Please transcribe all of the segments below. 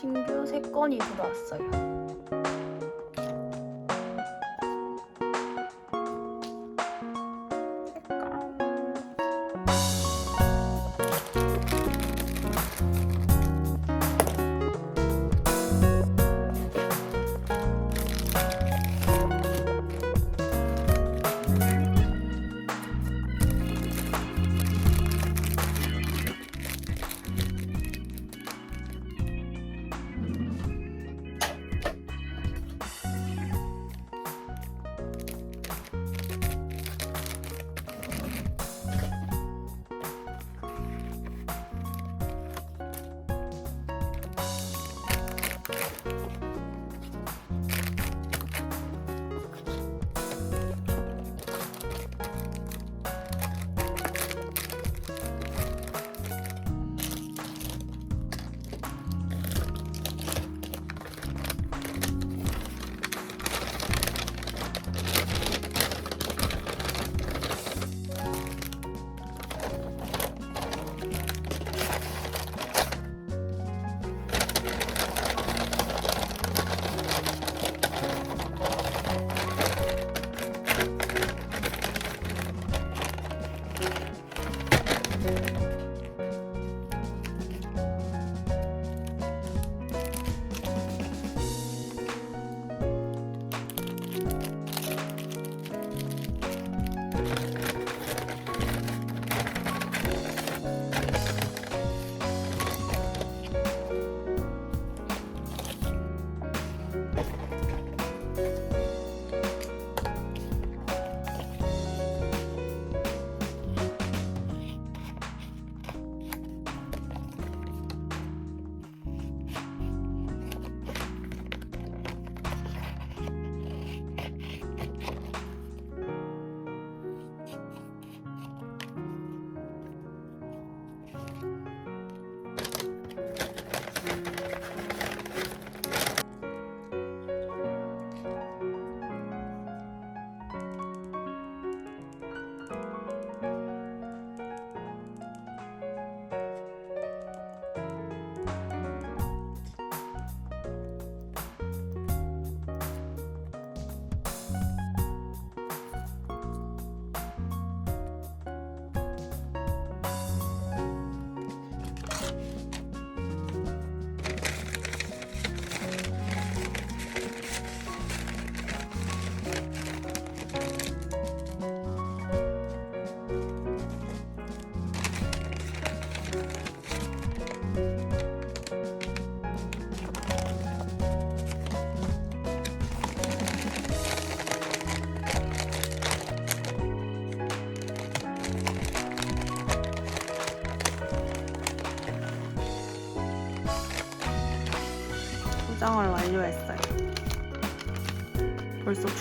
신규 3건이 들어왔어요.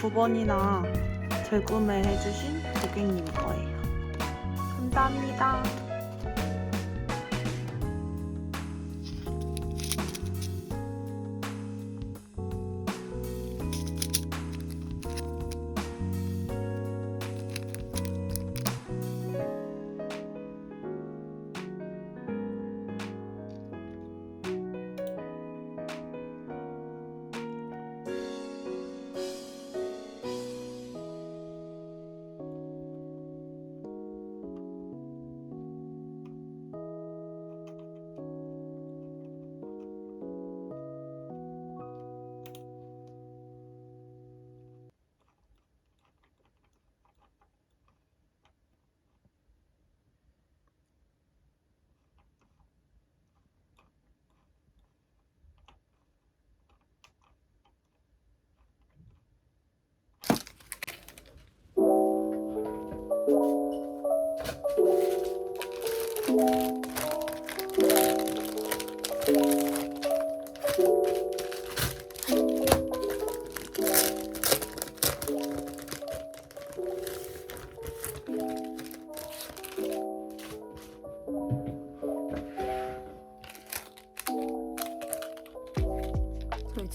두 번이나 재구매해주신 고객님 거예요. 감사합니다.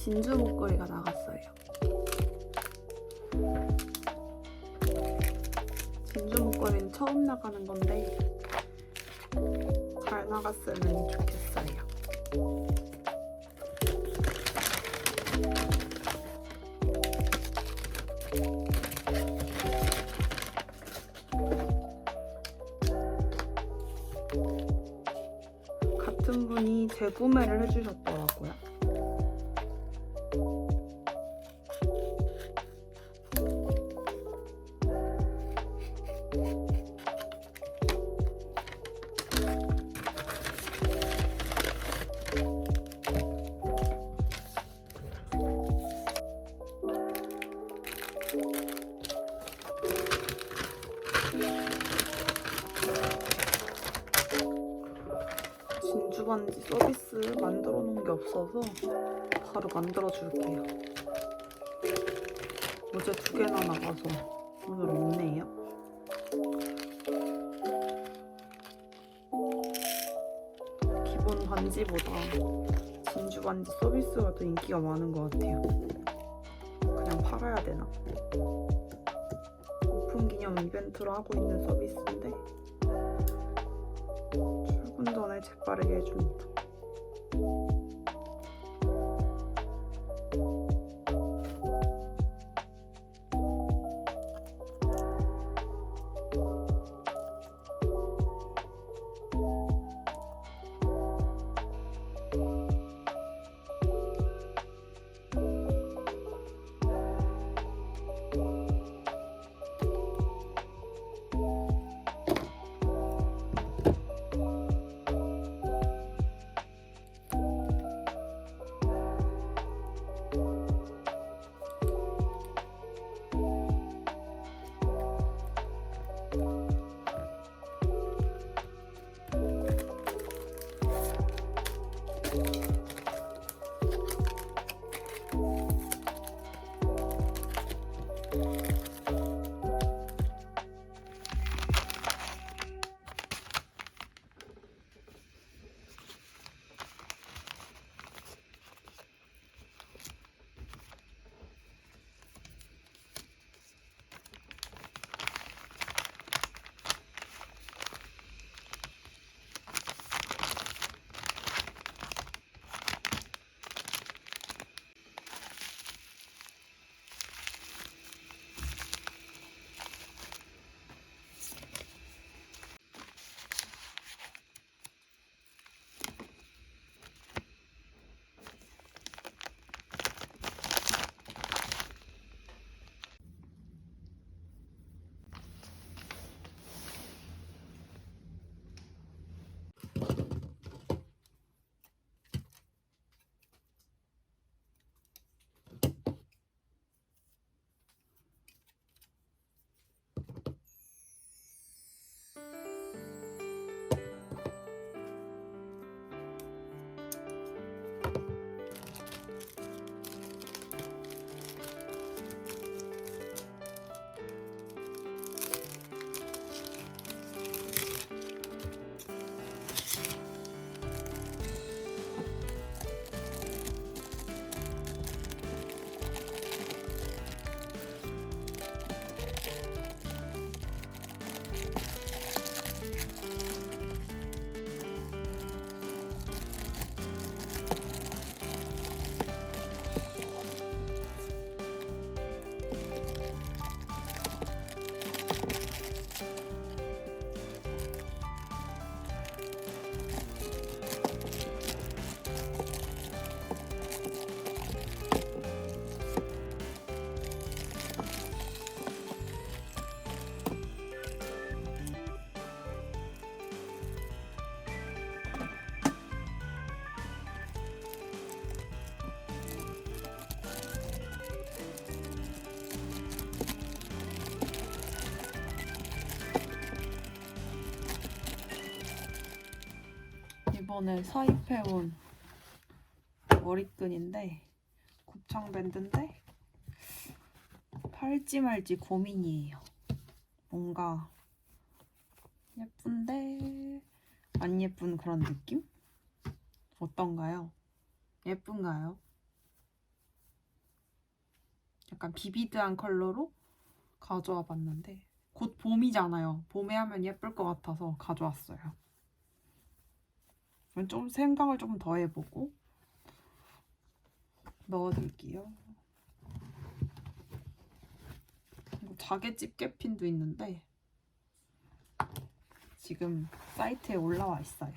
진주 목걸이가 나갔어요. 처음 나가는 건데 잘 나갔으면 좋겠어요. 같은 분이 재구매를 해주셨더라고요. 반지 서비스 만들어 놓은 게 없어서 바로 만들어 줄게요. 어제 두 개나 나가서 오늘 없네요. 기본 반지보다 진주 반지 서비스가 더 인기가 많은 것 같아요. 그냥 팔아야 되나? 오픈 기념 이벤트로 하고 있는 서비스인데 재빠르게 해줍니다. 이번에 사입해온 머리끈인데 곱창 밴드인데 팔지 말지 고민이에요. 뭔가 예쁜데 안 예쁜 그런 느낌? 어떤가요? 예쁜가요? 약간 비비드한 컬러로 가져와 봤는데 곧 봄이잖아요. 봄에 하면 예쁠 것 같아서 가져왔어요. 좀 생각을 조금 더 해보고 넣어둘게요. 이거 자개 집게핀도 있는데 지금 사이트에 올라와 있어요.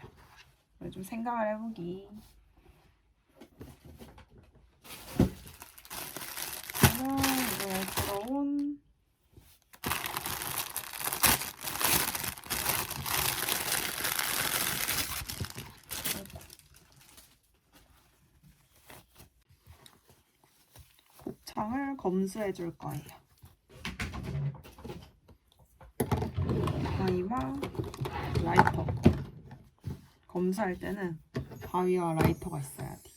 좀 생각을 해보기. 그래서 이거 들어온 곱창을 검수해 줄 거예요. 가위와 라이터. 검수할 때는 가위와 라이터가 있어야 돼.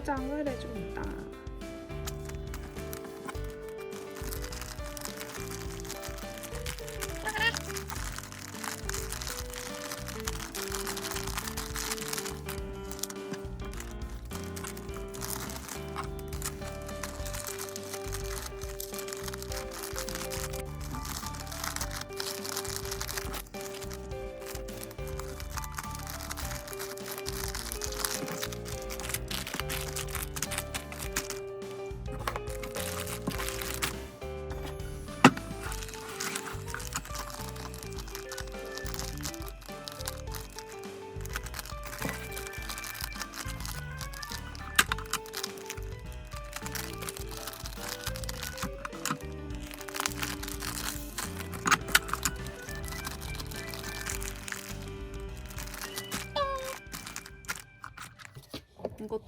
포장을 해줍니다.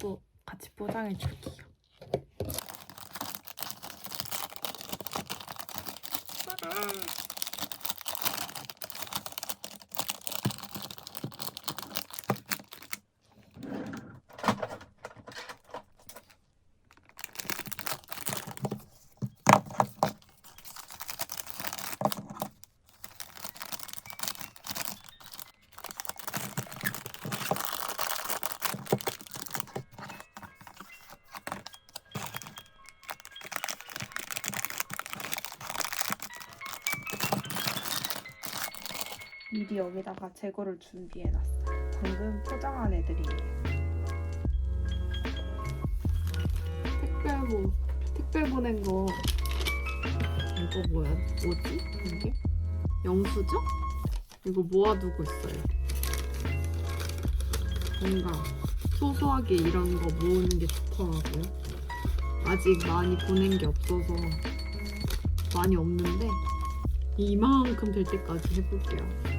이것도 같이 포장해 줄게요. 미리 여기다가 재고를 준비해놨어요. 방금 포장한 애들이에요. 택배 뭐 택배 보낸 거 이거 뭐야? 뭐지? 이게 영수증? 이거 모아두고 있어요. 뭔가 소소하게 이런 거 모으는 게 좋더라고요. 아직 많이 보낸 게 없어서 많이 없는데 이만큼 될 때까지 해볼게요.